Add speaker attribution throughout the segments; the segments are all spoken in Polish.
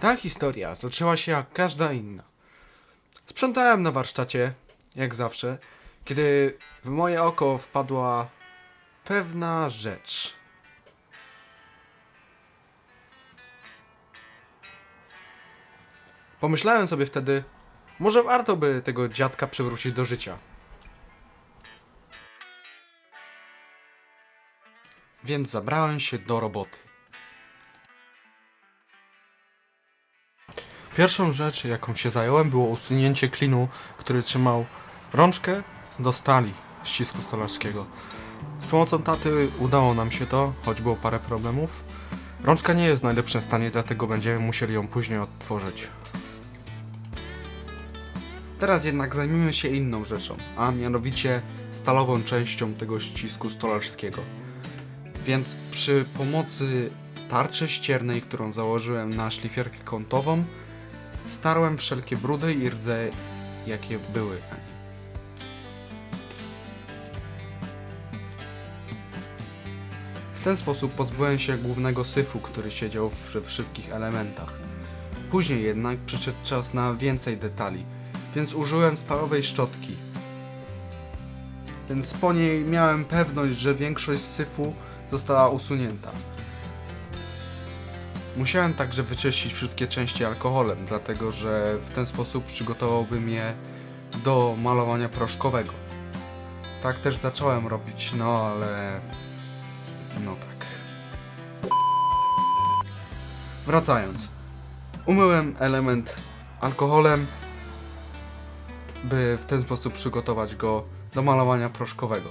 Speaker 1: Ta historia zaczęła się jak każda inna. Sprzątałem na warsztacie, jak zawsze, kiedy w moje oko wpadła pewna rzecz. Pomyślałem sobie wtedy, może warto by tego dziadka przywrócić do życia. Więc zabrałem się do roboty. Pierwszą rzecz, jaką się zająłem, było usunięcie klinu, który trzymał rączkę do stali ścisku stolarskiego. Z pomocą taty udało nam się to, choć było parę problemów. Rączka nie jest w najlepszym stanie, dlatego będziemy musieli ją później odtworzyć. Teraz jednak zajmijmy się inną rzeczą, a mianowicie stalową częścią tego ścisku stolarskiego. Więc przy pomocy tarczy ściernej, którą założyłem na szlifierkę kątową, starłem wszelkie brudy i rdze, jakie były na niej. W ten sposób pozbyłem się głównego syfu, który siedział we wszystkich elementach. Później jednak przyszedł czas na więcej detali, więc użyłem stalowej szczotki. Więc po niej miałem pewność, że większość syfu została usunięta. Musiałem także wyczyścić wszystkie części alkoholem, dlatego że w ten sposób przygotowałbym je do malowania proszkowego. Tak też zacząłem robić, no ale. No tak. Wracając. Umyłem element alkoholem, by w ten sposób przygotować go do malowania proszkowego.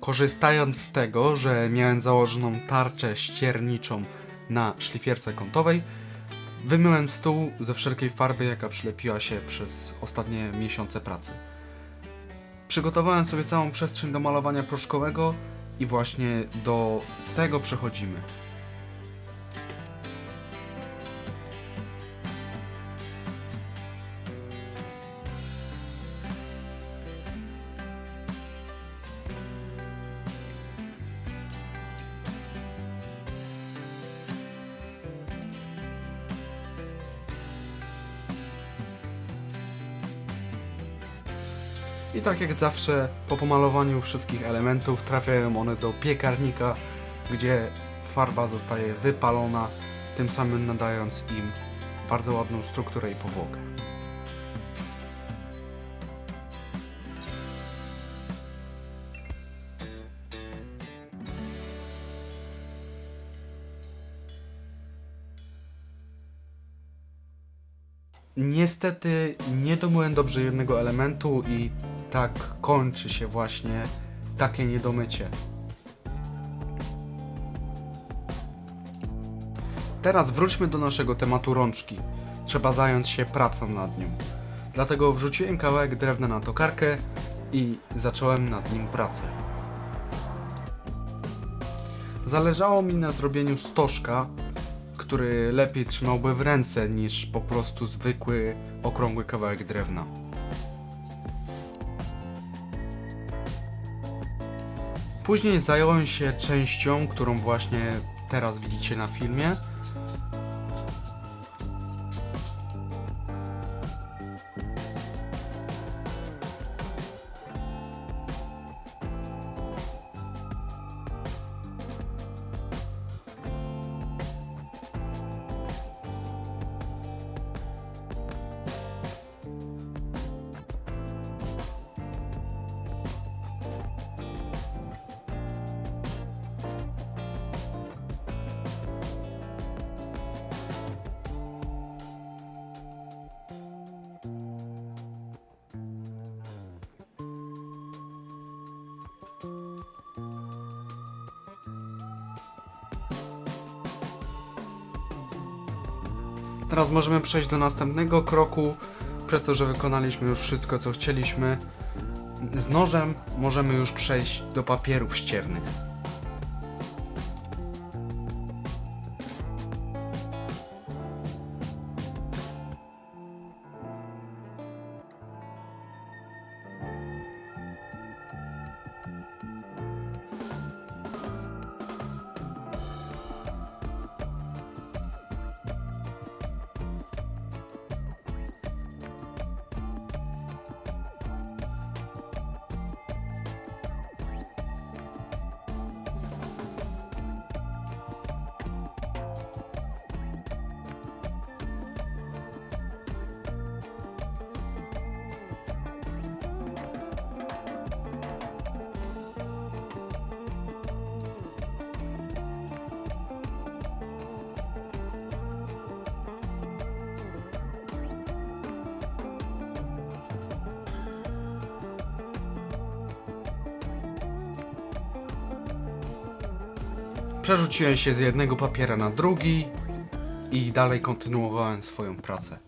Speaker 1: Korzystając z tego, że miałem założoną tarczę ścierniczą na szlifierce kątowej, wymyłem stół ze wszelkiej farby, jaka przylepiła się przez ostatnie miesiące pracy. Przygotowałem sobie całą przestrzeń do malowania proszkowego i właśnie do tego przechodzimy. I tak jak zawsze, po pomalowaniu wszystkich elementów trafiają one do piekarnika, gdzie farba zostaje wypalona, tym samym nadając im bardzo ładną strukturę i powłokę. Niestety nie domyłem dobrze jednego elementu i tak kończy się właśnie takie niedomycie. Teraz wróćmy do naszego tematu rączki. Trzeba zająć się pracą nad nią. Dlatego wrzuciłem kawałek drewna na tokarkę i zacząłem nad nim pracę. Zależało mi na zrobieniu stożka, który lepiej trzymałby w ręce niż po prostu zwykły, okrągły kawałek drewna. Później zająłem się częścią, którą właśnie teraz widzicie na filmie. Teraz możemy przejść do następnego kroku. Przez to, że wykonaliśmy już wszystko, co chcieliśmy, z nożem możemy już przejść do papierów ściernych. Przerzuciłem się z jednego papiera na drugi i dalej kontynuowałem swoją pracę.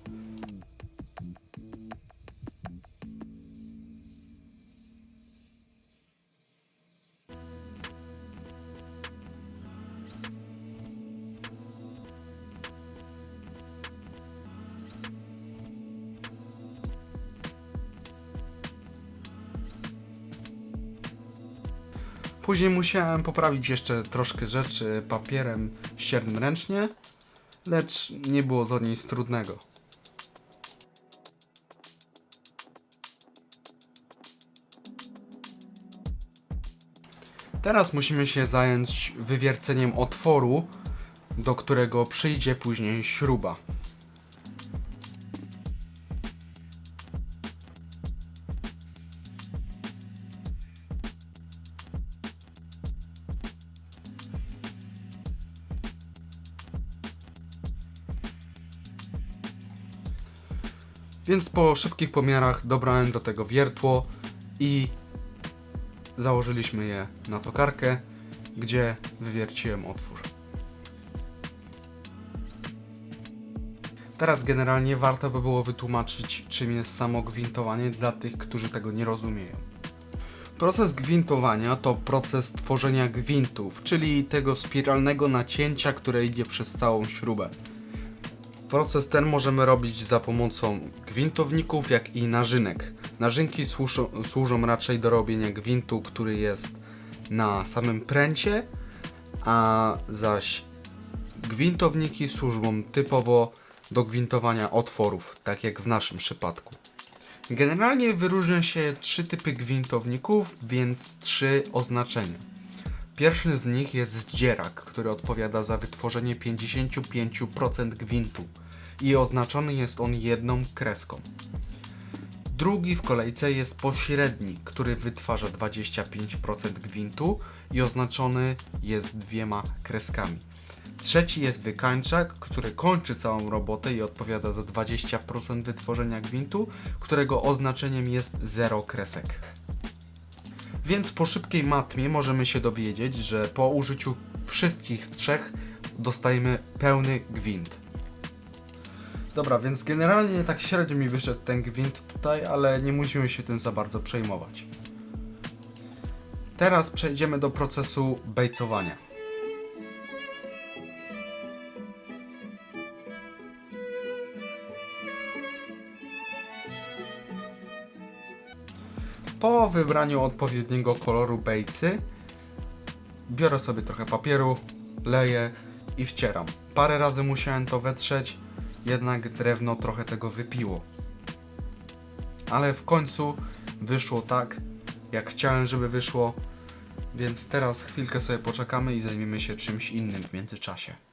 Speaker 1: Później musiałem poprawić jeszcze troszkę rzeczy papierem ściernym ręcznie, lecz nie było to nic trudnego. Teraz musimy się zająć wywierceniem otworu, do którego przyjdzie później śruba. Więc po szybkich pomiarach dobrałem do tego wiertło i założyliśmy je na tokarkę, gdzie wywierciłem otwór. Teraz generalnie warto by było wytłumaczyć, czym jest samo gwintowanie dla tych, którzy tego nie rozumieją. Proces gwintowania to proces tworzenia gwintów, czyli tego spiralnego nacięcia, które idzie przez całą śrubę. Proces ten możemy robić za pomocą gwintowników, jak i narzynek. Narzynki służą, służą raczej do robienia gwintu, który jest na samym pręcie, a zaś gwintowniki służą typowo do gwintowania otworów, tak jak w naszym przypadku. Generalnie wyróżnią się trzy typy gwintowników, więc trzy oznaczenia. Pierwszy z nich jest dzierak, który odpowiada za wytworzenie 55% gwintu i oznaczony jest on jedną kreską. Drugi w kolejce jest pośredni, który wytwarza 25% gwintu i oznaczony jest dwiema kreskami. Trzeci jest wykańczak, który kończy całą robotę i odpowiada za 20% wytworzenia gwintu, którego oznaczeniem jest 0 kresek. Więc po szybkiej matmie możemy się dowiedzieć, że po użyciu wszystkich trzech dostajemy pełny gwint. Dobra, więc generalnie tak średnio mi wyszedł ten gwint tutaj, ale nie musimy się tym za bardzo przejmować. Teraz przejdziemy do procesu bejcowania. Po wybraniu odpowiedniego koloru bejcy biorę sobie trochę papieru, leję i wcieram. Parę razy musiałem to wetrzeć, jednak drewno trochę tego wypiło. Ale w końcu wyszło tak, jak chciałem, żeby wyszło, więc teraz chwilkę sobie poczekamy i zajmiemy się czymś innym w międzyczasie.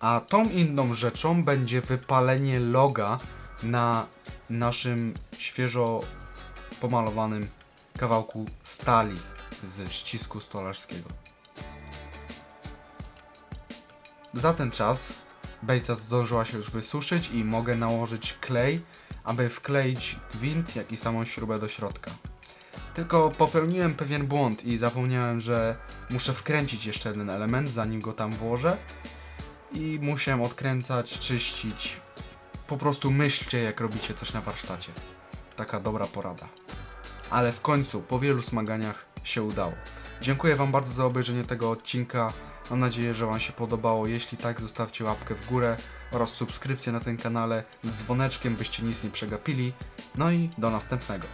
Speaker 1: A tą inną rzeczą będzie wypalenie loga na naszym świeżo pomalowanym kawałku stali ze ścisku stolarskiego. Za ten czas bejca zdążyła się już wysuszyć i mogę nałożyć klej, aby wkleić gwint, jak i samą śrubę do środka. Tylko popełniłem pewien błąd i zapomniałem, że muszę wkręcić jeszcze jeden element, zanim go tam włożę. I musiałem odkręcać, czyścić. Po prostu myślcie, jak robicie coś na warsztacie. Taka dobra porada. Ale w końcu, po wielu smaganiach, się udało. Dziękuję Wam bardzo za obejrzenie tego odcinka. Mam nadzieję, że Wam się podobało. Jeśli tak, zostawcie łapkę w górę oraz subskrypcję na tym kanale z dzwoneczkiem, byście nic nie przegapili. No i do następnego.